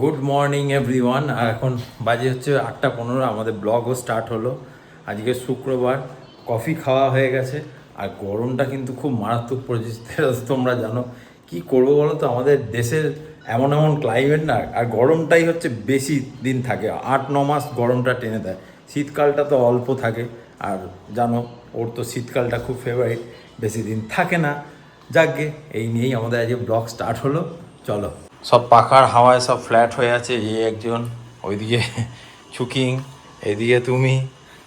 Good morning everyone আর এখন বাজে হচ্ছে আটটা পনেরো, আমাদের ব্লগও স্টার্ট হলো। আজকে শুক্রবার কফি খাওয়া হয়ে গেছে। আর গরমটা কিন্তু খুব মারাত্মক পড়েছে সেটা তো তোমরা জানো। কি করব বলো তো? আমাদের দেশের এমন এমন ক্লাইমেট না, আর গরমটাই হচ্ছে বেশি দিন থাকে। আট, ন মাস গরমটা টেনে দেয়। শীতকালটা তো অল্প থাকে। আর জানো, ওর তো শীতকালটা খুব ফেভারিট বেশি দিন থাকে না। যাকগে এই নিয়েই আমাদের আজকে ব্লগ স্টার্ট হলো। চলো। সব পাখার হাওয়ায় সব ফ্ল্যাট হয়ে আছে এই একজন ওইদিকে ছুকিং এদিকে তুমি।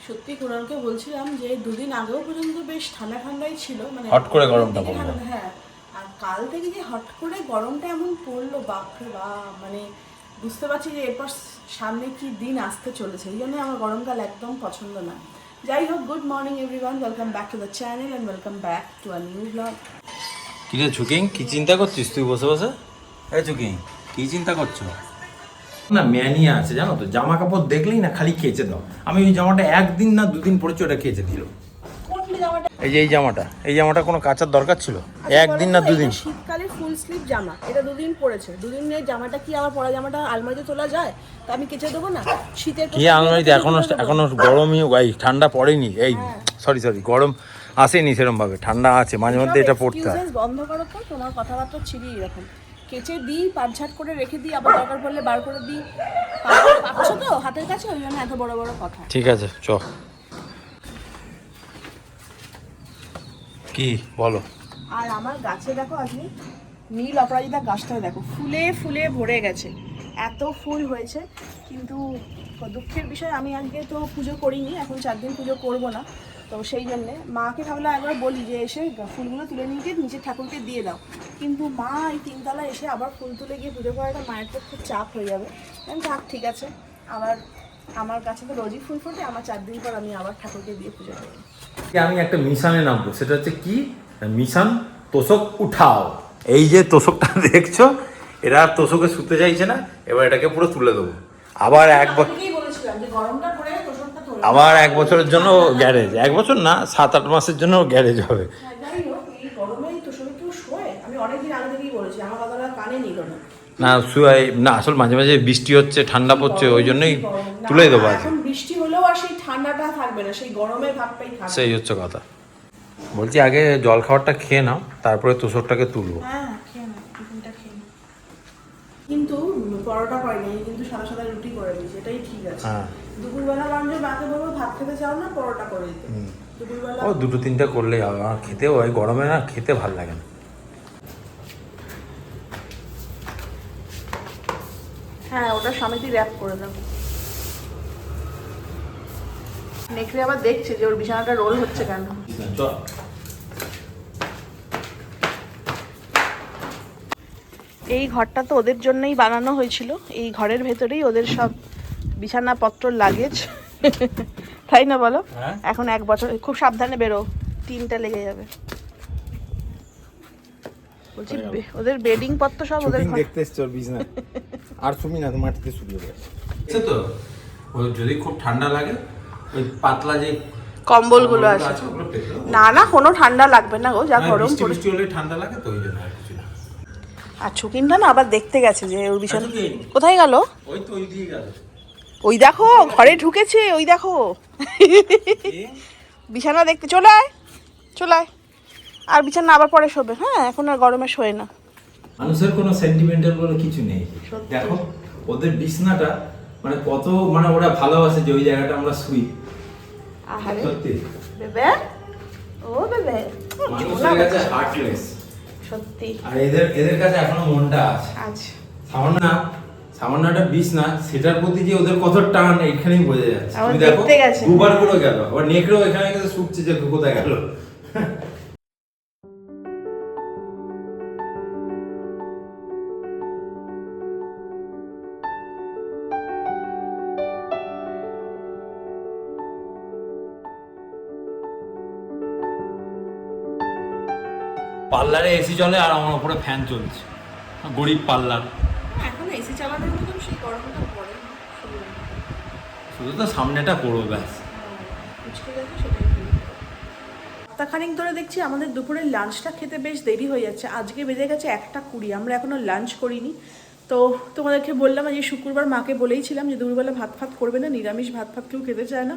সত্যি কুণালকে বলছিলাম যে দুদিন আগেও পর্যন্ত বেশ ঠান্ডা ঠান্ডাই ছিল মানে হট করে গরমটা পড়ল। হ্যাঁ। আর কাল থেকে যে হট করে গরমটা এমন পড়ল বাপরে বাপ মানে বুঝতে পারছি যে এরপর সামনে কি দিন আসতে চলেছে এই জন্য আমার গরমকাল একদম পছন্দ না। যাই হোক good morning everyone welcome back to the channel and welcome back to a new blog কি রে ছুকিং কি চিন্তা করছিস? তুই বসে বসে? এই ছুকিং কি চিন্তা করছ? না ম্যানিয়া আছে জানো তো জামা কাপড় দেখলেই না খালি কেচে দাও। আমি ওই জামাটা একদিন না দুদিন পরেছি ওটা কেচে দিল। জামাটা এই যে এই জামাটা এই জামাটা কোনো কাচার দরকার ছিল? একদিন না দুদিন? শীতকালে ফুল স্লিভ জামা এটা দুদিন পরেছে। দুদিনের জামাটা কি আমার পরা জামাটা আলমারিতে তোলা যায়? তা আমি কেচে দেবো না? শীতের কি আলমারিতে? এখনও এখনও গরমই এই ঠান্ডা পড়েনি এই সরি সরি গরম আসেনি সেরকম ভাবে ঠান্ডা আছে মাঝে মধ্যে এটা পড়তে হয়। বন্ধ করো তো তোমার কথাবার্তা ছিরি এরকম। কেচে দিই পাটঝাট করে রেখে দিই আবার দরকার পড়লে বার করে দিই। পাচ্ছ তো? হাতের কাছে? ওই জন্য এত বড় বড় কথা। ঠিক আছে চ। কি? বলো। আর আমার গাছে দেখো আজকে নীল অপরাজিতা গাছটা দেখো। ফুলে ফুলে ভরে গেছে। এত ফুল হয়েছে কিন্তু দুঃখের বিষয় আমি আজকে তো পুজো করিনি এখন চার দিন পুজো করব না। তো সেই জন্যে মাকে ভাবলাম একবার বলি যে এসে ফুলগুলো তুলে নিয়ে গিয়ে নিচে ঠাকুরকে দিয়ে দাও। কিন্তু মা এই তিনতলা এসে আবার ফুল তুলে গিয়ে পুজো করাটা মায়ের তো খুব চাপ হয়ে যাবে। থাক ঠিক আছে। আবার আমার কাছে তো রোজই ফুল ফোটে আমার চার দিন পর আমি আবার ঠাকুরকে দিয়ে পুজো করব। আমি একটা মিশনে নামবো? সেটা হচ্ছে কি? মিশন তোষক উঠাও। এই যে তোষকটা দেখছ এরা আর তোষকে শুতে চাইছে না এবার এটাকে পুরো তুলে দেবো। আবার এক আবার এক বছরের জন্য গ্যারেজ এক বছর না সাত আট মাসের জন্য গ্যারেজ হবে। হ্যাঁ, না শুয়াই না। আসল মাঝে মাঝে বৃষ্টি হচ্ছে ঠান্ডা পড়ছে ওই জন্যই। তুলে দেবো এখন বৃষ্টি হলেও আর সেই ঠান্ডাটা থাকবে না সেই গরমের ভাবটাই থাকবে সেই হচ্ছে কথা। বলছি আগে জল খাবারটা খেয়ে নাও তারপরে তোষকটাকে তুলবো। হ্যাঁ খেয়ে না টিফিনটা খেয়ে নাও। কিন্তু পরোটা করেনি আমি কিন্তু সাদা সাদা রুটি করে দিয়েছি এটাই ঠিক আছে। হ্যাঁ। দুপুরবেলা লাঞ্চে মাকে বলব ভাত খেতে চাও না পরোটা করে দিতে। ও দুটো তিনটা করলেই হবে। আমার খেতে ওই গরমে না খেতে ভালো লাগে না। হ্যাঁ ওটা সমিতি র্যাপ করে দাও নেকড়ে আবার দেখছে যে ওর বিছানাটা রোল হচ্ছে কেন। এই ঘরটা তো ওদের জন্যই বানানো হয়েছিল। এই ঘরের ভেতরেই ওদের সব বিছানাপত্র লাগেজ তাই না বলো? হ্যাঁ। এখন এক বছর খুব সাবধানে বেরো তিনটা লেগে যাবে। বলছি বে- ওদের বেডিং পত্র সব ওদের দেখতে এসছে ওর আর শুনি না মাটিতে শুকিয়ে গেছে তো? যদি খুব ঠান্ডা লাগে ওই পাতলা যে কম্বলগুলো আছে। না না কোনো ঠান্ডা লাগবে না গো যা গরম পড়ে ঠান্ডা লাগে তো ওই জন্য আর কিছু না। আর ছুকিনটা না আবার দেখতে গেছে যে ওর বিছানা কি? কোথায় গেল? ওই তো ওই দিয়ে গেল। ওই দেখো ঘরে ঢুকেছে ওই দেখো। বিছানা দেখতে চলে আয় চলে আয়। আর বিছানা আবার পরে শোবে হ্যাঁ এখন আর গরমে শোয় না। মানুষের কোনো সেন্টিমেন্টাল বলে কিছু নেই। দেখো ওদের বিছনাটা মানে কত মানে ওরা ভালোবাসে যে ওই জায়গাটা আমরা শুই। আহারে। সত্যি। বেবে? ও বেবে। মানুষের কাছে হার্টলেস সত্যি। আর এদের এদের কাছে এখনও মনটা আছে। আছে। সামান্য না সামান্য একটা বিছনা সেটার প্রতি যে ওদের কত টান এখানেই বোঝা যাচ্ছে। তুমি দেখো। দুবার করে গেল আবার নেকড়েও এখানে শুকছে যে কোথায় গেল। পার্লারে এসি চলে আর আমার উপরে ফ্যান চলছে। গরিব পার্লার। এখন এসি চালানোর মতন সেই গরমটা পড়ে শুধু তো সামনেটা করব ব্যাস। সপ্তাহখানিক ধরে দেখছি আমাদের দুপুরের লাঞ্চটা খেতে বেশ দেরি হয়ে যাচ্ছে। আজকে বেজে গেছে একটা কুড়ি আমরা এখনও লাঞ্চ করিনি। তো তোমাদেরকে বললাম যে শুক্রবার মাকে বলেইছিলাম যে দুপুরবেলা ভাত ফাত করবে না নিরামিষ ভাত ফাত কেউ খেতে চায় না।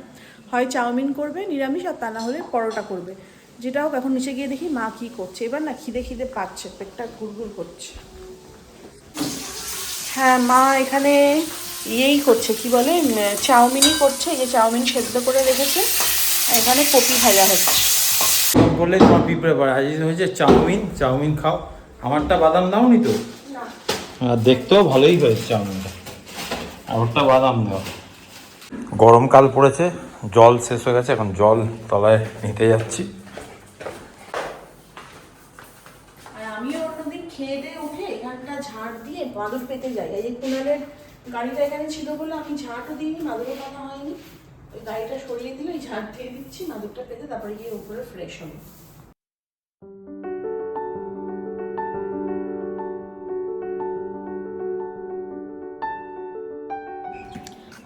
হয় চাউমিন করবে নিরামিষ আর তা না হলে পরোটা করবে। যেটা হোক এখন নিচে গিয়ে দেখি মা কি করছে। এবার না খিদে খিদে পাচ্ছে পেটটা গুড়গুড় করছে। হ্যাঁ মা এখানে ইয়েই করছে কি বলে চাউমিনই করছে এই যে চাউমিন সেদ্ধ করে রেখেছে। এখানে কপি ভাজা হচ্ছে। বললে তোমার পিঁপড়ে বাড়ি আজ হয়েছে চাউমিন চাউমিন খাও। আমারটা বাদাম দাও নি। তো আর দেখতেও ভালোই হয়েছে চাউমিনটা। আমারটা বাদাম দাও। গরমকাল পড়েছে জল শেষ হয়ে গেছে এখন জল তলায় নিতে যাচ্ছি আর আমিও অন্যদিন খেয়ে দিয়ে উঠে এখানটা ঝাড় দিয়ে মাদুর পেতে যাই। এই কুনালের গাড়িটা এখানে ছিল বলে আমি ঝাড়ও দিইনি মাদুরও পাতা হয়নি। ওই গাড়িটা সরিয়ে দিলে ওই ঝাড় দিয়ে দিচ্ছি মাদুরটা পেতে তারপরে গিয়ে উপরে ফ্রেশ হবে।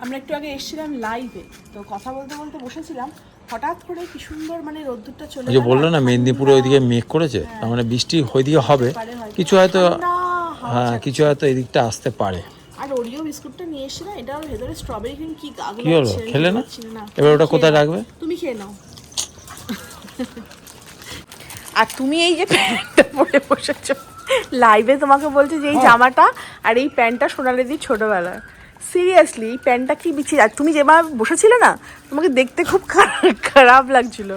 আমরা একটু আগে এসেছিলাম লাইভে তো কথা বলতে বলতে বসেছিলাম। হঠাৎ করে কি সুন্দর মানে রোদ্দুরটা চলে যে। বলল না মেদিনীপুরে ওইদিকে মেঘ করেছে তার মানে বৃষ্টি ওইদিকে হবে। কিছু হয়তো হ্যাঁ কিছু হয়তো এদিকটা আসতে পারে। আর ওরিও বিস্কুটটা নিয়ে এসে না এটা ভেতরে স্ট্রবেরি ক্রিম কি গাগলো কি হলো? খেলে না? এবার ওটা কোথায় রাখবে? তুমি খেয়ে নাও। আর তুমি এই যে প্যান্টটা পরে বসেছো লাইভে তোমাকে বলছে যে এই জামাটা আর এই প্যান্টটা সোনালি দি ছোটবেলার। সিরিয়াসলি প্যান্টটা কি বিচ্ছি আর তুমি যেভাবে বসেছিলে না তোমাকে দেখতে খুব খারাপ খারাপ লাগছিল।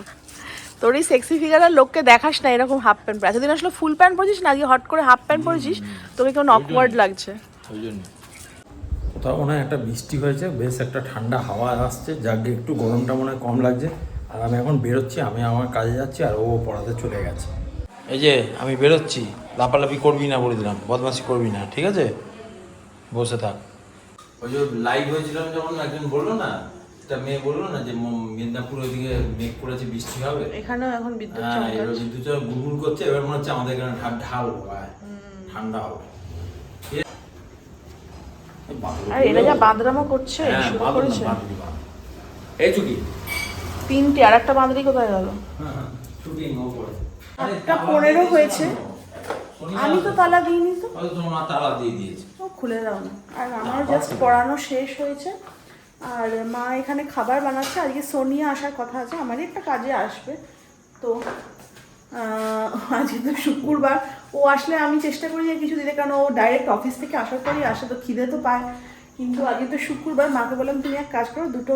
তোর এই সেক্সি ফিগারের লোককে দেখাস না এরকম হাফ প্যান্ট পরে। এতদিন আসলে ফুল প্যান্ট পরেছিস না? আজকে হট করে হাফ প্যান্ট পরেছিস তোকে কেমন অকওয়ার্ড লাগছে। ওই জন্য কোথাও মনে হয় একটা বৃষ্টি হয়েছে বেশ একটা ঠান্ডা হাওয়া আসছে যাকে একটু গরমটা মনে হয় কম লাগছে। আর আমি এখন বেরোচ্ছি আমি আমার কাজে যাচ্ছি আর ও পড়াতে চলে গেছে। এই যে আমি বেরোচ্ছি। লাপালাপি করবি না বলে দিলাম বদমাশি করবি না ঠিক আছে? বসে থাক। ওই যে লাইভ হয়েছিলাম যখন একজন বলল না একটা মেয়ে বলল না যে মেদিনীপুর ওইদিকে মেঘ করেছে বৃষ্টি হবে? এখানেও এখন বিদ্যুৎ হ্যাঁ এবার বিদ্যুৎ গুড়গুড় করছে এবার মনে হচ্ছে আমাদের এখানে ঢাল ঠান্ডা হবে। আর এরা যা বাঁদরামো করছে হ্যাঁ, শুরু বাঁধন না, করেছে। এই চুকি। তিনটে আর একটা বাঁদরি কোথায় গেল। আটটা পনেরো হয়েছে। আমি তো তালা দিইনি তো। তালা দিয়ে দিয়েছে। খুলে দাও না। আর আমার জাস্ট পড়ানো শেষ হয়েছে। আর মা এখানে খাবার বানাচ্ছে। আজকে সোনিয়া আসার কথা আছে আমারই একটা কাজে আসবে। তো আজকে তো শুক্রবার। ও আসলে আমি চেষ্টা করি যে কিছু দিতে কারণ ও ডাইরেক্ট অফিস থেকে আসার পরই আসে তো খিদে তো পায়। কিন্তু আজকে তো শুক্রবার মাকে বললাম তুমি এক কাজ করো দুটো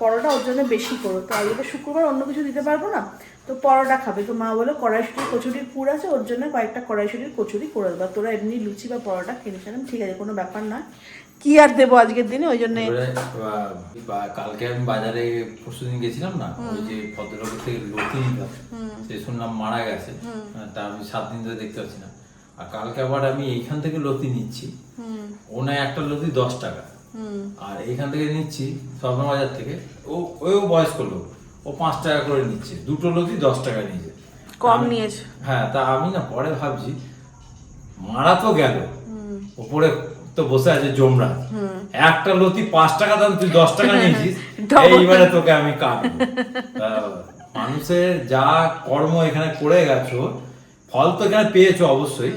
পরোটা ওর জন্য বেশি করো। তো আজকে তো শুক্রবার অন্য কিছু দিতে পারব না তো পরোটা খাবে। তো মা বলো কড়াইশুটির কচুরির পুর আছে ওর জন্য কয়েকটা কড়াইশুটির কচুরি করে দেবো তোরা এমনি লুচি বা পরোটা কিনে? ফেলেন ঠিক আছে কোনো ব্যাপার না কি আর দেবো আজকের দিনে? ওই জন্যে কালকে আমি বাজারে পরশুদিন গেছিলাম না ওই যে ভদ্রলোকের থেকে লতি নিতাম সে শুনলাম মারা গেছে। তা আমি সাত দিন ধরে দেখতে পাচ্ছি না। আর কালকে আবার আমি এইখান থেকে লতি নিচ্ছি। ও নয় একটা লতি দশ টাকা। আর এইখান থেকে নিচ্ছি স্বর্ণ বাজার থেকে। ও বয়স্ক লোক। ও পাঁচ টাকা করে নিচ্ছে। দুটো লতি দশ টাকা নিয়েছে। কম নিয়েছে। হ্যাঁ তা আমি না পরে ভাবছি মারা তো গেল। ওপরে তো বসে আছে জমরা। একটা লতি পাঁচ টাকা দাম তুই দশ টাকা নিয়েছিস। এইবারে তোকে আমি কাটবো। মানুষের যা কর্ম এখানে করে গেছো ফল তো এখানে পেয়েছ অবশ্যই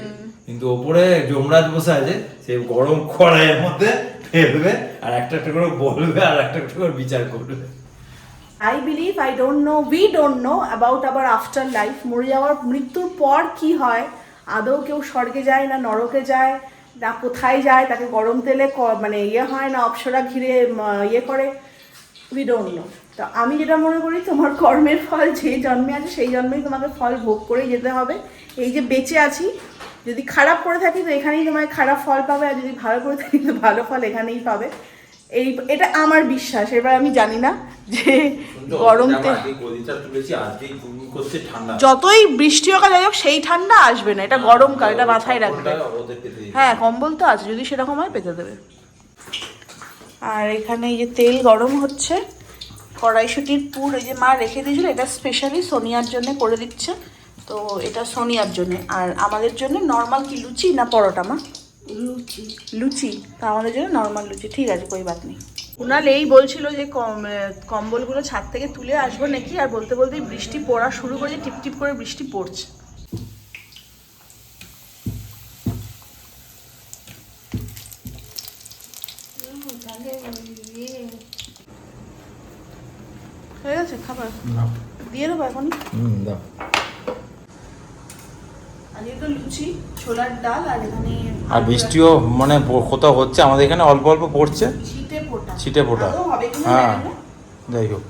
কিন্তু ওপরে যমরাজ বসে আছে সে গরম কড়াইয়ের মধ্যে ফেলবে আর একটা একটা করে বলবে আর একটা একটা করে বিচার করবে। I believe I don't know we don't know about আবার আফটার লাইফ মরে যাওয়ার মৃত্যুর পর কি হয় আদৌ কেউ স্বর্গে যায় না নরকে যায় না কোথায় যায় তাকে গরম তেলে মানে ইয়ে হয় না অপসরা ঘিরে ইয়ে করে উই ডোন্ট নো তো আমি যেটা মনে করি তোমার কর্মের ফল যে জন্মে আছে সেই জন্মেই তোমাকে ফল ভোগ করেই যেতে হবে। এই যে বেঁচে আছি যদি খারাপ করে থাকি তো এখানেই তোমায় খারাপ ফল পাবে আর যদি ভালো করে থাকি তো ভালো ফল এখানেই পাবে। এই এটা আমার বিশ্বাস এবার আমি জানি না যে ঠান্ডা। যতই বৃষ্টি হোক যাই হোক সেই ঠান্ডা আসবে না এটা গরমকাল এটা মাথায় রাখবে। হ্যাঁ কম্বল তো আছে যদি সেরকম হয় পেতে দেবে। আর এখানে এই যে তেল গরম হচ্ছে কড়াইশুটির পুর এই যে মা রেখে দিয়েছিল এটা স্পেশালি সোনিয়ার জন্য করে দিচ্ছে। তো এটা সোনিয়ার জন্য। আর আমাদের জন্য নর্মাল কি লুচি না পরোটা মা? লুচি। লুচি। তা আমাদের জন্য নর্মাল লুচি। ঠিক আছে কই বাত নেই। কুনাল এই বলছিল যে কম কম্বলগুলো ছাদ থেকে তুলে আসব নাকি? আর বলতে বলতে বৃষ্টি পড়া শুরু করে টিপ টিপ করে বৃষ্টি পড়ছে। তাহলে হয়ে গেছে খাবার? দিয়ে দেবো এখন হুম দাও। আর বৃষ্টিও মানে কোথাও হচ্ছে আমাদের এখানে অল্প অল্প পড়ছে। ছিটে পোটা। হ্যাঁ। যাই হোক।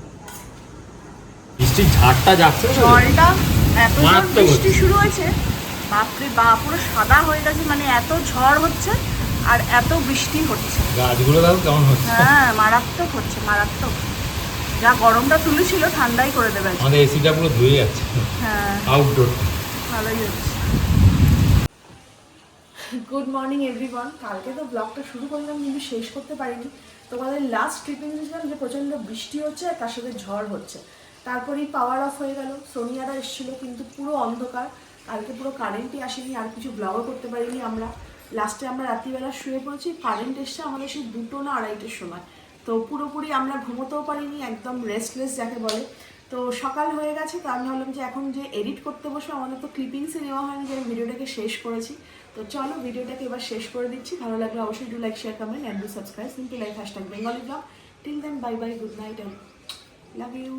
বৃষ্টির ঝাড়টা যাচ্ছে? জলটা এত মারাত্মক বৃষ্টি শুরু হয়েছে বাপরে বাপ পুরো সাদা হয়ে গেছে মানে এত ঝড় হচ্ছে আর এত বৃষ্টি হচ্ছে। গাছগুলো কেমন হচ্ছে? হ্যাঁ মারাত্মক হচ্ছে মারাত্মক। যা গরমটা তুলেছিল ঠান্ডাই করে দেবে। আমাদের এসিটা পুরো ধুয়ে যাচ্ছে। হ্যাঁ। আউটডোর ভালোই হচ্ছে। গুড মর্নিং এভরিওয়ান কালকে তো ব্লগটা শুরু করলাম কিন্তু শেষ করতে পারিনি। তোমাদের লাস্ট ট্রিপিং দিয়েছিলাম যে প্রচণ্ড বৃষ্টি হচ্ছে আর তার সাথে ঝড় হচ্ছে। তারপরেই পাওয়ার অফ হয়ে গেল। সোনিয়ারা এসেছিল কিন্তু পুরো অন্ধকার। কালকে পুরো কারেন্টই আসেনি আর কিছু ব্লগও করতে পারিনি আমরা। লাস্টে আমরা রাত্রিবেলা শুয়ে পড়েছি কারেন্ট এসছে আমাদের সেই দুটো না আড়াইটের সময়। তো পুরোপুরি আমরা ঘুমোতেও পারিনি, একদম রেস্টলেস যাকে বলে। তো সকাল হয়ে গেছে, তো আমি ভাবলাম যে এখন যে এডিট করতে বসে আমাদের তো ক্লিপিংসে নেওয়া হয়নি, যে ভিডিওটাকে শেষ করেছি। তো চলো ভিডিওটাকে এবার শেষ করে দিচ্ছি। ভালো লাগলে অবশ্যই do like share comment and do subscribe simple like hashtag Bengali blog till then bye bye good night and love you